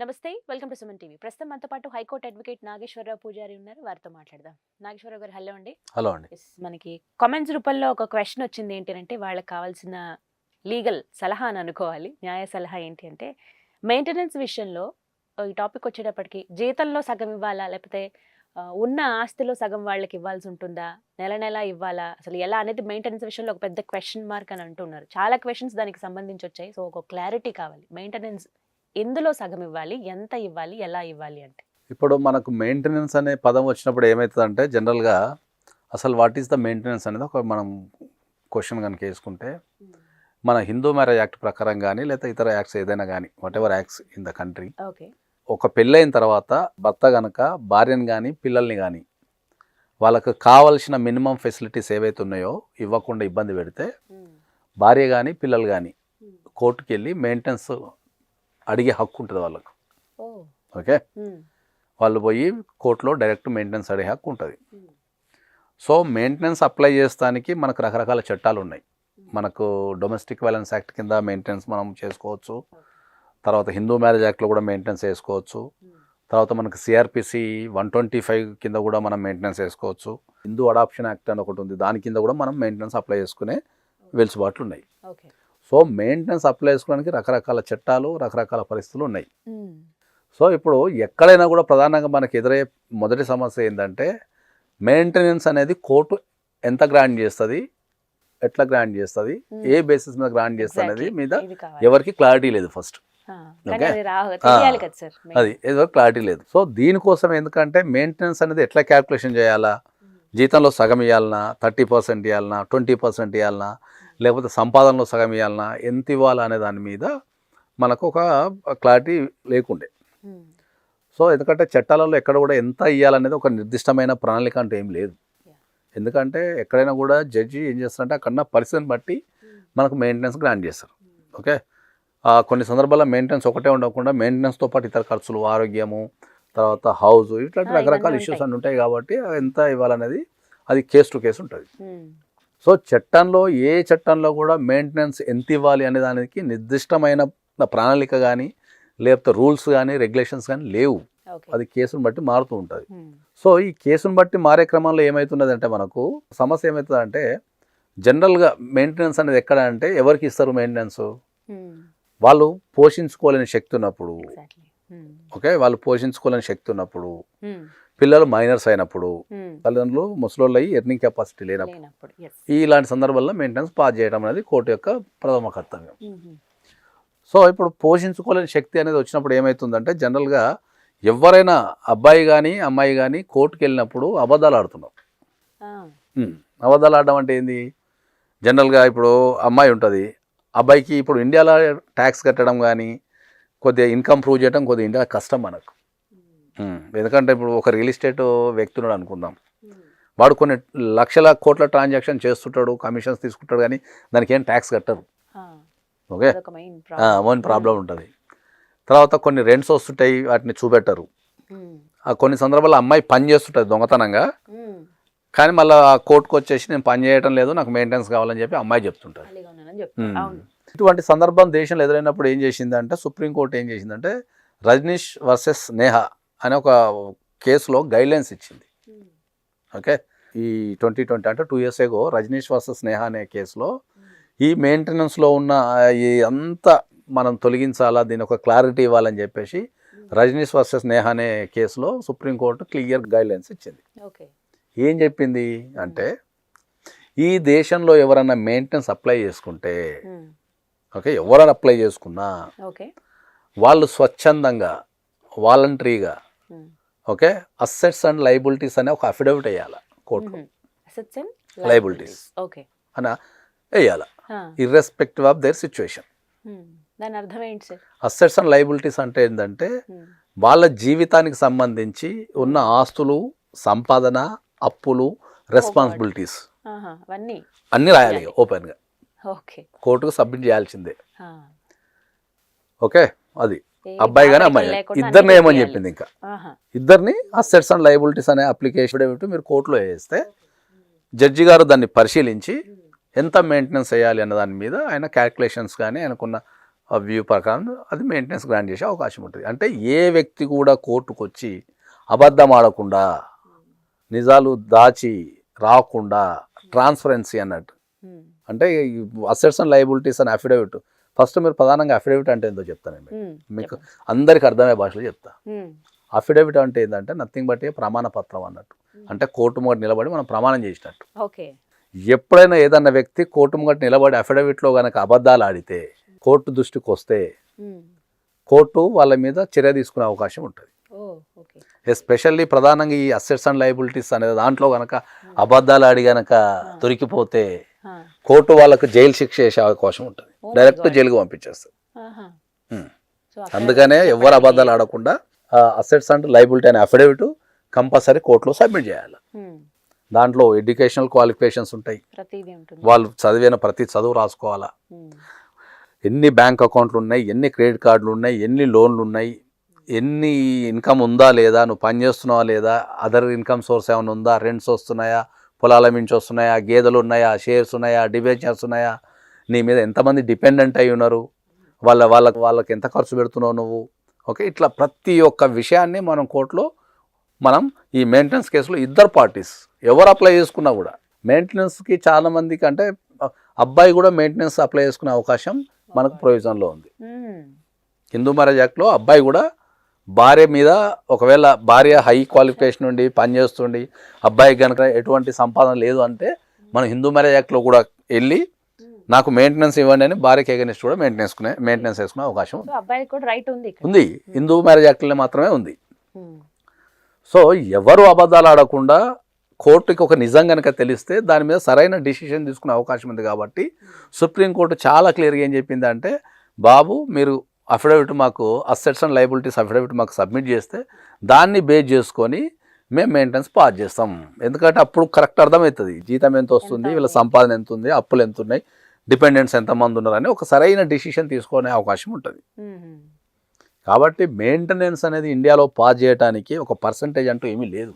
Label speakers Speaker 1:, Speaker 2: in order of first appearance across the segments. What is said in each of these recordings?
Speaker 1: నమస్తే welcome to Suman TV. ప్రస్తుతం మనతో పాటు హైకోర్టు అడ్వకేట్ నాగేశ్వరరావు పూజారి ఉన్నారు. వారితో మాట్లాడదాం. నాగేశ్వరరావు గారు హలో అండి.
Speaker 2: హలో అండి.
Speaker 1: మనకి కామెంట్స్ రూపంలో ఒక క్వశ్చన్ వచ్చింది ఏంటి అంటే వాళ్ళకి కావాల్సిన లీగల్ సలహా అని అనుకోవాలి. న్యాయ సలహా ఏంటి అంటే మెయింటెనెన్స్ విషయంలో ఈ టాపిక్ వచ్చేటప్పటికి జీతంలో సగం ఇవ్వాలా? లేకపోతే ఉన్న ఆస్తిలో సగం వాళ్ళకి ఇవ్వాల్సి ఉంటుందా? నెల నెల ఇవ్వాలా? అసలు ఎలా అనేది మెయింటెనెన్స్ విషయంలో ఒక పెద్ద క్వశ్చన్ మార్క్ అని అంటున్నారు. చాలా క్వశ్చన్స్ దానికి సంబంధించి వచ్చాయి. సో ఒక క్లారిటీ కావాలి. మెయింటెనెన్స్ ఎందులో సగం ఇవ్వాలి? ఎంత ఇవ్వాలి? ఎలా ఇవ్వాలి అంటే?
Speaker 2: ఇప్పుడు మనకు మెయింటెనెన్స్ అనే పదం వచ్చినప్పుడు ఏమవుతుందంటే జనరల్గా అసలు వాట్ ఈస్ ద మెయింటెనెన్స్ అనేది ఒక మనం క్వశ్చన్ కనుక వేసుకుంటే మన హిందూ మ్యారేజ్ యాక్ట్ ప్రకారం కానీ లేదా ఇతర యాక్ట్స్ ఏదైనా కానీ whatever acts in the country
Speaker 1: okay.
Speaker 2: ఒక పెళ్ళైన తర్వాత భర్త కనుక భార్యను కానీ పిల్లల్ని కానీ వాళ్ళకు కావలసిన మినిమం ఫెసిలిటీస్ ఏవైతే ఉన్నాయో ఇవ్వకుండా ఇబ్బంది పెడితే భార్య కానీ పిల్లలు కానీ కోర్టుకి వెళ్ళి మెయింటెనెన్స్ అడిగే హక్కు ఉంటుంది వాళ్ళకు. ఓకే? వాళ్ళు పోయి కోర్టులో డైరెక్ట్ మెయింటెనెన్స్ అడిగే హక్కు ఉంటుంది. సో మెయింటెనెన్స్ అప్లై చేస్తానికి మనకు రకరకాల చట్టాలు ఉన్నాయి మనకు డొమెస్టిక్ వైలెన్స్ యాక్ట్ కింద మెయింటెనెన్స్ మనం చేసుకోవచ్చు. తర్వాత హిందూ మ్యారేజ్ యాక్ట్లో కూడా మెయింటెనెన్స్ వేసుకోవచ్చు తర్వాత మనకు సిఆర్పిసి వన్ ట్వంటీ ఫైవ్ కింద కూడా మనం మెయింటెనెన్స్ వేసుకోవచ్చు హిందూ అడాప్షన్ యాక్ట్ అని ఒకటి ఉంది. దాని కింద కూడా మనం మెయింటెనెన్స్ అప్లై చేసుకునే వెలుసుబాట్లు ఉన్నాయి
Speaker 1: ఓకే.
Speaker 2: సో మెయింటెనెన్స్ అప్లై చేసుకోవడానికి రకరకాల చట్టాలు రకరకాల పరిస్థితులు ఉన్నాయి. సో ఇప్పుడు ఎక్కడైనా కూడా ప్రధానంగా మనకి ఎదురయ్యే మొదటి సమస్య ఏంటంటే మెయింటెనెన్స్ అనేది కోర్టు ఎంత గ్రాంట్ చేస్తుంది ఎట్లా గ్రాంట్ చేస్తుంది ఏ బేసిస్ మీద గ్రాంట్ చేస్తుంది అనేది మీద ఎవరికి క్లారిటీ లేదు ఫస్ట్.
Speaker 1: అది
Speaker 2: ఏదో క్లారిటీ లేదు. సో దీనికోసం ఎందుకంటే మెయింటెనెన్స్ అనేది ఎట్లా క్యాల్కులేషన్ చేయాలా? జీతంలో సగం ఇవ్వాలనా థర్టీ పర్సెంట్ ఇవ్వాలనా ట్వంటీ పర్సెంట్ ఇవ్వాలనా లేకపోతే సంపాదనలో సగం ఇవ్వాలనా ఎంత ఇవ్వాలా అనే దాని మీద మనకు ఒక క్లారిటీ లేకుండే. సో ఎందుకంటే చట్టాలలో ఎక్కడ కూడా ఎంత ఇవ్వాలనేది ఒక నిర్దిష్టమైన ప్రణాళిక అంటే ఏం లేదు. ఎందుకంటే ఎక్కడైనా కూడా జడ్జి ఏం చేస్తారంటే అక్కడ పరిస్థితిని బట్టి మనకు మెయింటెనెన్స్ గ్రాంట్ చేస్తారు. ఓకే? కొన్ని సందర్భాల్లో మెయింటెనెన్స్ ఒకటే ఉండకుండా మెయింటెనెన్స్తో పాటు ఇతర ఖర్చులు ఆరోగ్యము తర్వాత హౌస్ ఇట్లాంటి రకరకాల ఇష్యూస్. అన్నీ ఉంటాయి కాబట్టి ఎంత ఇవ్వాలనేది అది కేసు టు కేసు ఉంటుంది. సో చట్టంలో ఏ చట్టంలో కూడా మెయింటెనెన్స్ ఎంత ఇవ్వాలి అనే దానికి నిర్దిష్టమైన ప్రణాళిక కానీ లేకపోతే రూల్స్ కానీ రెగ్యులేషన్స్ కానీ లేవు. అది కేసును బట్టి మారుతూ ఉంటుంది.
Speaker 1: ఉమ్,
Speaker 2: సో ఈ కేసును బట్టి మారే క్రమంలో ఏమవుతున్నదంటే మనకు సమస్య ఏమవుతుందంటే జనరల్గా మెయింటెనెన్స్ అనేది ఎక్కడ అంటే ఎవరికి ఇస్తారు మెయింటెనెన్స్
Speaker 1: ఉమ్,
Speaker 2: వాళ్ళు పోషించుకోలేని శక్తి ఉన్నప్పుడు.
Speaker 1: Um,
Speaker 2: okay? వాళ్ళు పోషించుకోలేని శక్తి ఉన్నప్పుడు. పిల్లలు మైనర్స్ అయినప్పుడు తల్లిదండ్రులు ముసలోళ్ళు అయ్యి ఎర్నింగ్ కెపాసిటీ లేనప్పుడు ఇలాంటి సందర్భాల్లో మెయింటెనెన్స్ పాస్ చేయడం అనేది కోర్టు యొక్క ప్రథమ కర్తవ్యం. సో ఇప్పుడు పోషించుకోలేని శక్తి అనేది వచ్చినప్పుడు ఏమవుతుందంటే జనరల్గా ఎవరైనా అబ్బాయి కానీ అమ్మాయి కానీ కోర్టుకు వెళ్ళినప్పుడు అబద్ధాలు ఆడుతున్నారు. అబద్ధాలు ఆడడం అంటే ఏంది? జనరల్గా ఇప్పుడు అమ్మాయి ఉంటుంది అబ్బాయికి ఇప్పుడు ఇండియాలో ట్యాక్స్ కట్టడం కానీ కొద్దిగా ఇన్కమ్ ప్రూవ్ చేయడం కొద్దిగా ఇండియా కష్టం మనకు. ఎందుకంటే ఇప్పుడు ఒక రియల్ ఎస్టేట్ వ్యక్తి ఉన్నాడు అనుకుందాం వాడు కొన్ని లక్షల కోట్ల ట్రాన్సాక్షన్ చేస్తుంటాడు కమిషన్స్ తీసుకుంటాడు కానీ దానికి ఏం ట్యాక్స్ కట్టరు. ఓకే?
Speaker 1: మెయిన్
Speaker 2: ప్రాబ్లం ఉంటుంది. తర్వాత కొన్ని రెంట్స్ వస్తుంటాయి వాటిని చూపెట్టరు. ఆ కొన్ని సందర్భాల్లో అమ్మాయి పని చేస్తుంటుంది దొంగతనంగా. కానీ మళ్ళీ ఆ కోర్టుకు వచ్చేసి నేను పని చేయడం లేదు నాకు మెయింటెనెన్స్ కావాలని చెప్పి అమ్మాయి చెప్తుంటారు ఇటువంటి సందర్భం దేశంలో ఎదురైనప్పుడు ఏం చేసిందంటే సుప్రీంకోర్టు ఏం చేసిందంటే రజనీష్ వర్సెస్ నేహా అనే ఒక కేసులో గైడ్లైన్స్ ఇచ్చింది. ఓకే ఈ ట్వంటీ ట్వంటీ అంటే two years ago Rajnish versus Neha అనే కేసులో ఈ మెయింటెనెన్స్లో ఉన్న ఈ అంతా మనం తొలగించాలా దీని ఒక క్లారిటీ ఇవ్వాలని చెప్పేసి రజనీష్ వర్సెస్ నేహా అనే కేసులో సుప్రీంకోర్టు క్లియర్ గైడ్లైన్స్ ఇచ్చింది.
Speaker 1: ఓకే
Speaker 2: ఏం చెప్పింది? అంటే ఈ దేశంలో ఎవరైనా మెయింటెనెన్స్ అప్లై చేసుకుంటే ఓకే ఎవరైనా అప్లై చేసుకున్నా
Speaker 1: ఓకే
Speaker 2: వాళ్ళు స్వచ్ఛందంగా వాలంటరీగా ఓకే? అసెట్స్ అండ్ లైబిలిటీస్ అనే ఒక అఫిడవిట్ వేయాలి కోర్టులో.
Speaker 1: ఓకే.
Speaker 2: అని వేయాలి. Irrespective of their situation
Speaker 1: um, దాని అర్థం ఏంటి సార్?
Speaker 2: అసెట్స్ అండ్ లైబిలిటీస్ అంటే ఏంటంటే వాళ్ళ జీవితానికి సంబంధించి ఉన్న ఆస్తులు సంపాదన అప్పులు రెస్పాన్సిబిలిటీస్ అన్నీ రాయాలి ఓపెన్గా.
Speaker 1: ఓకే.
Speaker 2: కోర్టుకు సబ్మిట్ చేయాల్సిందే. ఓకే? అది. అబ్బాయి కానీ అమ్మాయి ఇద్దరిని ఏమని. చెప్పింది ఇంకా? ఇద్దరిని అసెట్స్ అండ్ లైబిలిటీస్ అనే అప్లికేషన్ ఏమిటి మీరు కోర్టులో వేస్తే జడ్జి గారు దాన్ని పరిశీలించి ఎంత మెయింటెనెన్స్ చేయాలి అన్న దాని మీద ఆయన క్యాల్కులేషన్స్ కానీ ఆయనకున్న వ్యూ ప్రకారం అది మెయింటెనెన్స్ గ్రాంట్ చేసే అవకాశం ఉంటుంది. అంటే ఏ వ్యక్తి కూడా కోర్టుకు వచ్చి అబద్ధం ఆడకుండా నిజాలు దాచి రాకుండా ట్రాన్స్పరెన్సీ అన్నట్టు. అంటే అసెట్స్ అండ్ లైబిలిటీస్ అని అఫిడవిట్ ఫస్ట్ మీరు ప్రధానంగా అఫిడవిట్ అంటే ఏందో చెప్తాను నేను మీకు. అందరికి అర్థమయ్యే భాషలో చెప్తా. అఫిడవిట్ అంటే ఏంటంటే నథింగ్ బట్ ఏ ప్రమాణ పత్రం అన్నట్టు. అంటే కోర్టు ముంగట నిలబడి మనం ప్రమాణం చేసినట్టు.
Speaker 1: ఓకే.
Speaker 2: ఎప్పుడైనా ఏదన్నా వ్యక్తి కోర్టు ముంగట నిలబడి అఫిడవిట్లో కనుక అబద్ధాలు ఆడితే కోర్టు దృష్టికి వస్తే కోర్టు వాళ్ళ మీద చర్య తీసుకునే అవకాశం ఉంటుంది. ఎస్పెషల్లీ ప్రధానంగా ఈ అసెట్స్ అండ్ లైబిలిటీస్ అనే దాంట్లో కనుక అబద్ధాలు ఆడి గనక దొరికిపోతే కోర్టు వాళ్ళకు జైలు శిక్ష వేసే అవకాశం ఉంటుంది. Direct
Speaker 1: God.
Speaker 2: జైలుకు పంపించేస్తారు. అందుకనే ఎవరు. అబద్ధాలు ఆడకుండా అసెట్స్ అండ్ లైబిలిటీ అనే అఫిడవిట్ కంపల్సరీ కోర్టులో సబ్మిట్ చేయాలి. దాంట్లో ఎడ్యుకేషనల్ క్వాలిఫికేషన్స్ ఉంటాయి. వాళ్ళు చదివిన ప్రతి చదువు రాసుకోవాలా? ఎన్ని బ్యాంక్ అకౌంట్లు ఉన్నాయి? ఎన్ని క్రెడిట్ కార్డులు ఉన్నాయి? ఎన్ని లోన్లు ఉన్నాయి? ఎన్ని ఇన్కమ్ ఉందా లేదా? నువ్వు పని చేస్తున్నావా లేదా? అదర్ ఇన్కమ్ సోర్స్ ఏమైనా ఉందా? రెంట్స్ వస్తున్నాయా? పొలాల మించి వస్తున్నాయా? గేదెలు ఉన్నాయా? షేర్స్ ఉన్నాయా? డిబెంచర్స్ ఉన్నాయా? నీ మీద ఎంతమంది డిపెండెంట్ అయి ఉన్నారు? వాళ్ళ వాళ్ళకి వాళ్ళకి ఎంత ఖర్చు పెడుతున్నావు నువ్వు? ఓకే ఇట్లా ప్రతి ఒక్క విషయాన్ని మనం కోర్టులో మనం ఈ మెయింటెనెన్స్ కేసులో ఇద్దరు పార్టీస్ ఎవరు అప్లై చేసుకున్నా కూడా. మెయింటెనెన్స్కి చాలా మందికి అంటే అబ్బాయి కూడా మెయింటెనెన్స్ అప్లై చేసుకునే అవకాశం మనకు ప్రొవిజన్లో ఉంది.
Speaker 1: ఉమ్,
Speaker 2: హిందూ మ్యారేజ్ యాక్ట్లో అబ్బాయి కూడా భార్య మీద ఒకవేళ భార్య హై క్వాలిఫికేషన్ ఉండి పని చేస్తుండి అబ్బాయికి కనుక ఎటువంటి సంపాదన లేదు అంటే మనం హిందూ మ్యారేజ్ యాక్ట్లో కూడా వెళ్ళి నాకు మెయింటెనెన్స్ ఇవ్వండి అని భార్యకి ఎగనిస్ట్ కూడా మెయింటెనెన్స్ మెయింటెనెన్స్ వేసుకునే అవకాశం ఉంది
Speaker 1: అబ్బాయికి కూడా రైట్ ఉంది
Speaker 2: ఉంది. హిందూ మ్యారేజ్ యాక్ట్లో మాత్రమే ఉంది.
Speaker 1: ఉమ్,
Speaker 2: సో ఎవరు అబద్ధాలు ఆడకుండా కోర్టుకి ఒక నిజం కనుక తెలిస్తే దాని మీద సరైన డిసిషన్ తీసుకునే అవకాశం ఉంది కాబట్టి సుప్రీంకోర్టు చాలా క్లియర్గా ఏం చెప్పింది అంటే బాబు మీరు అఫిడవిట్ మాకు అసెట్స్ అండ్ లైబిలిటీస్ అఫిడవిట్ మాకు సబ్మిట్ చేస్తే దాన్ని బేస్ చేసుకొని మేము మెయింటెనెన్స్ పాస్ చేస్తాం. ఎందుకంటే అప్పుడు కరెక్ట్ అర్థమవుతుంది. జీతం ఎంత వస్తుంది వీళ్ళ? సంపాదన ఎంత ఉంది అప్పులు ఎంత ఉన్నాయి డిపెండెంట్స్ ఎంతమంది ఉన్నారని ఒక సరైన డిసిషన్ తీసుకునే అవకాశం ఉంటుంది. కాబట్టి మెయింటెనెన్స్ అనేది ఇండియాలో పాస్ చేయడానికి ఒక పర్సంటేజ్ అంటూ ఏమీ లేదు.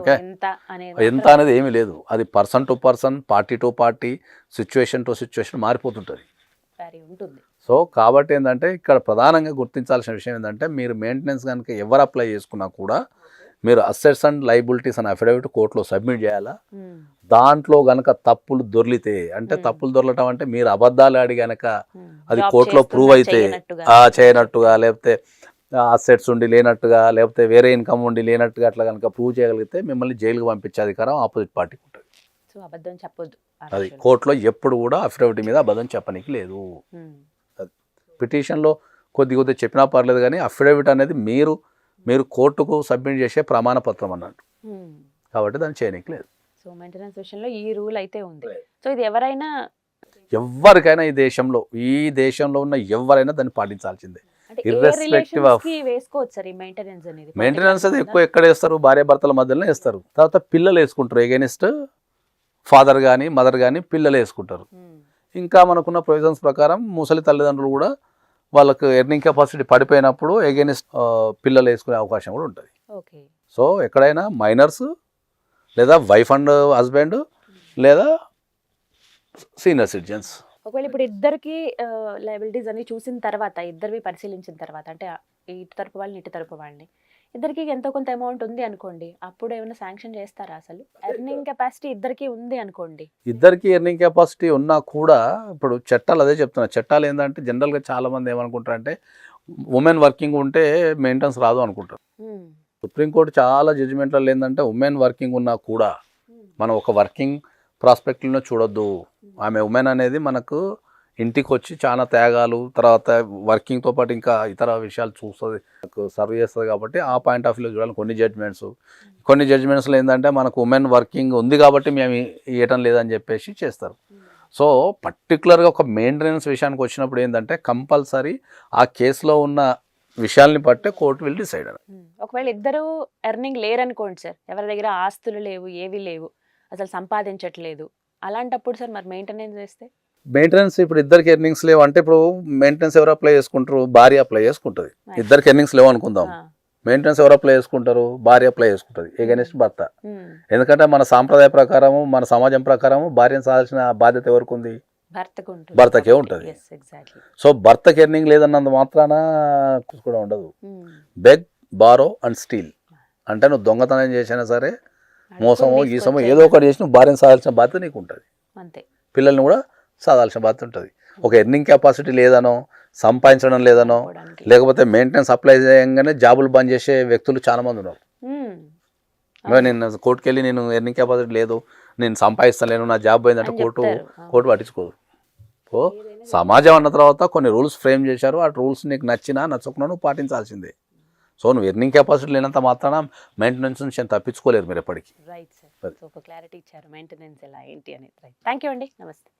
Speaker 2: ఓకే.
Speaker 1: ఎంత అనేది
Speaker 2: ఏమీ లేదు. అది person to person party to party situation to situation మారిపోతుంటుంది. So కాబట్టి ఏంటంటే ఇక్కడ ప్రధానంగా గుర్తించాల్సిన విషయం ఏంటంటే మీరు మెయింటెనెన్స్ కనుక ఎవరు అప్లై చేసుకున్నా కూడా మీరు అసెట్స్ అండ్ లైబిలిటీస్ అనే అఫిడవిట్ కోర్టులో సబ్మిట్ చేయాలా దాంట్లో గనక తప్పులు దొర్లితే అంటే. తప్పులు దొరలటం అంటే మీరు అబద్ధాలు ఆడి గనక. అది కోర్టులో ప్రూవ్ అయితే
Speaker 1: చేయనట్టుగా.
Speaker 2: ఆ చేయనట్టుగా లేకపోతే అసెట్స్ ఉండి లేనట్టుగా లేకపోతే వేరే ఇన్కమ్ ఉండి లేనట్టుగా అట్లా కనుక ప్రూవ్ చేయగలిగితే మిమ్మల్ని జైలుకు పంపించే అధికారం ఆపోజిట్ పార్టీకి ఉంటుంది
Speaker 1: సో అబద్ధం చెప్పొద్దు ఆ
Speaker 2: అది. కోర్టులో ఎప్పుడు కూడా అఫిడవిట్ మీద అబద్ధం చెప్పనీకి లేదు పిటిషన్లో కొద్ది కొద్ది చెప్పినా పర్లేదు కానీ అఫిడవిట్ అనేది మీరు మీరు కోర్టుకు సబ్మిట్ చేసే ప్రమాణ పత్రం అన్నట్టు. కాబట్టి దాన్ని చేయనీకి లేదు
Speaker 1: సో మెయింటెనెన్స్ విషయంలో ఈ రూల్ అయితే ఉంది. సో ఇది ఎవరైనా
Speaker 2: ఎవరికైనా ఈ దేశంలో ఈ దేశంలో ఉన్న ఎవరైనా దాన్ని పాటించాల్సిందే.
Speaker 1: సార్ ఈ మెయింటెనెన్స్
Speaker 2: అది ఎక్కువ ఎక్కడ వేస్తారు? భార్య భర్తల మధ్యలోనే వేస్తారు. తర్వాత పిల్లలు వేసుకుంటారు. ఎగెనిస్ట్ ఫాదర్ కానీ మదర్ కానీ పిల్లలు వేసుకుంటారు. ఇంకా మనకున్న ప్రొవిజన్స్ ప్రకారం ముసలి తల్లిదండ్రులు కూడా వాళ్ళకు ఎర్నింగ్ కెపాసిటీ పడిపోయినప్పుడు ఎగెనిస్ట్ పిల్లలు వేసుకునే అవకాశం కూడా ఉంటుంది.
Speaker 1: ఓకే.
Speaker 2: సో ఎక్కడైనా మైనర్స్ లేదా వైఫ్ అండ్ హస్బెండ్ లేదా సీనియర్ సిటిజన్స్
Speaker 1: ఒకవేళ ఇప్పుడు ఇద్దరికి లైబిలిటీస్ అన్ని చూసిన తర్వాత ఇద్దరివి పరిశీలించిన తర్వాత అంటే ఇటు తరపు వాళ్ళని ఇటు తరపు వాళ్ళని ఇద్దరికి ఎంతో కొంత అమౌంట్ ఉంది అనుకోండి అప్పుడు ఏమైనా శాంక్షన్ చేస్తారా అసలు? ఎర్నింగ్ కెపాసిటీ ఇద్దరికి ఉంది అనుకోండి.
Speaker 2: ఇద్దరికి ఎర్నింగ్ కెపాసిటీ ఉన్నా కూడా ఇప్పుడు చట్టాలు అదే చెప్తున్నా చట్టాలు ఏంటంటే జనరల్గా చాలా మంది ఏమనుకుంటారు అంటే ఉమెన్ వర్కింగ్ ఉంటే మెయింటెనెన్స్ రాదు అనుకుంటారు. సుప్రీంకోర్టు చాలా జడ్జిమెంట్లలో ఏంటంటే ఉమెన్ వర్కింగ్ ఉన్నా కూడా మనం ఒక వర్కింగ్ ప్రాస్పెక్ట్లో చూడొద్దు. ఆమె ఉమెన్ అనేది మనకు ఇంటికి వచ్చి చాలా త్యాగాలు తర్వాత వర్కింగ్తో పాటు ఇంకా ఇతర విషయాలు చూస్తుంది. సర్వ్ చేస్తుంది కాబట్టి ఆ పాయింట్ ఆఫ్ వ్యూ చూడాలి. కొన్ని జడ్జ్మెంట్స్. కొన్ని జడ్జ్మెంట్స్లో ఏంటంటే మనకు ఉమెన్ వర్కింగ్ ఉంది కాబట్టి మేము ఇవ్వటం లేదని చెప్పేసి చేస్తారు. సో పర్టికులర్గా ఒక మెయింటెనెన్స్ విషయానికి వచ్చినప్పుడు ఏంటంటే కంపల్సరీ ఆ కేసులో ఉన్న విషయాల్ని బట్టే కోర్టు విల్ డిసైడ్.
Speaker 1: ఒకవేళ ఇద్దరు ఎర్నింగ్ లేరనుకోండి సార్ ఎవరి దగ్గర ఆస్తులు లేవు ఏవి లేవు అసలు సంపాదించట్లేదు అలాంటప్పుడు సార్ మరి మెయింటెనెన్స్ చేస్తే?
Speaker 2: మెయింటెనెన్స్ ఇప్పుడు ఇద్దరికి ఎర్నింగ్స్ లేవు అంటే ఇప్పుడు మెయింటెనెన్స్ ఎవరు అప్లై చేసుకుంటారు? భార్య అప్లై చేసుకుంటుంది. ఇద్దరికి ఎర్నింగ్స్ లేవు అనుకుందాం. మెయింటెనెన్స్ ఎవరు అప్లై చేసుకుంటారు? భార్య అప్లై చేసుకుంటుంది. ఎగెనిస్ట్ భర్త. ఎందుకంటే మన సాంప్రదాయ ప్రకారము మన సమాజం ప్రకారము భార్యను సాధాల్సిన బాధ్యత ఎవరికి ఉంది
Speaker 1: భర్తకు ఉంటుంది.
Speaker 2: సో భర్తకి ఎర్నింగ్ లేదన్నంత మాత్రాన కూడా ఉండదు. బెగ్ బారో అండ్ స్టీల్ అంటే నువ్వు దొంగతనం చేసినా సరే మోసమో గీసమో ఏదో ఒకటి చేసి నువ్వు భార్యను సాధాల్సిన బాధ్యత నీకు ఉంటుంది
Speaker 1: అంతే.
Speaker 2: పిల్లల్ని కూడా సాధాల్సిన బాధ్యత ఉంటుంది. ఒక ఎర్నింగ్ కెపాసిటీ లేదనో సంపాదించడం లేదనో. లేకపోతే మెయింటెనెన్స్ అప్లై చేయగానే జాబులు బంద్ చేసే వ్యక్తులు చాలా మంది ఉన్నారు. నేను కోర్టుకి వెళ్ళి నేను ఎర్నింగ్ కెపాసిటీ లేదు నేను సంపాదిస్తలేను నా జాబ్ పోయిందంటే కోర్టు. కోర్టు పట్టించుకోదు. ఓ సమాజం అన్న తర్వాత కొన్ని రూల్స్ ఫ్రేమ్ చేశారు ఆ రూల్స్ నీకు నచ్చినా నచ్చకుండా నువ్వు పాటించాల్సిందే. సో నువ్వు ఎర్నింగ్ కెపాసిటీ లేనంత మాత్రాన మెయింటెనెన్స్ నుంచి తప్పించుకోలేరు మీరు ఎప్పటికీ.
Speaker 1: Right sir. క్లారిటీ ఇచ్చారు. మెయింటెనెన్స్ ఎలా ఏంటి అనేది. రైట్ థ్యాంక్ యూ అండి. నమస్తే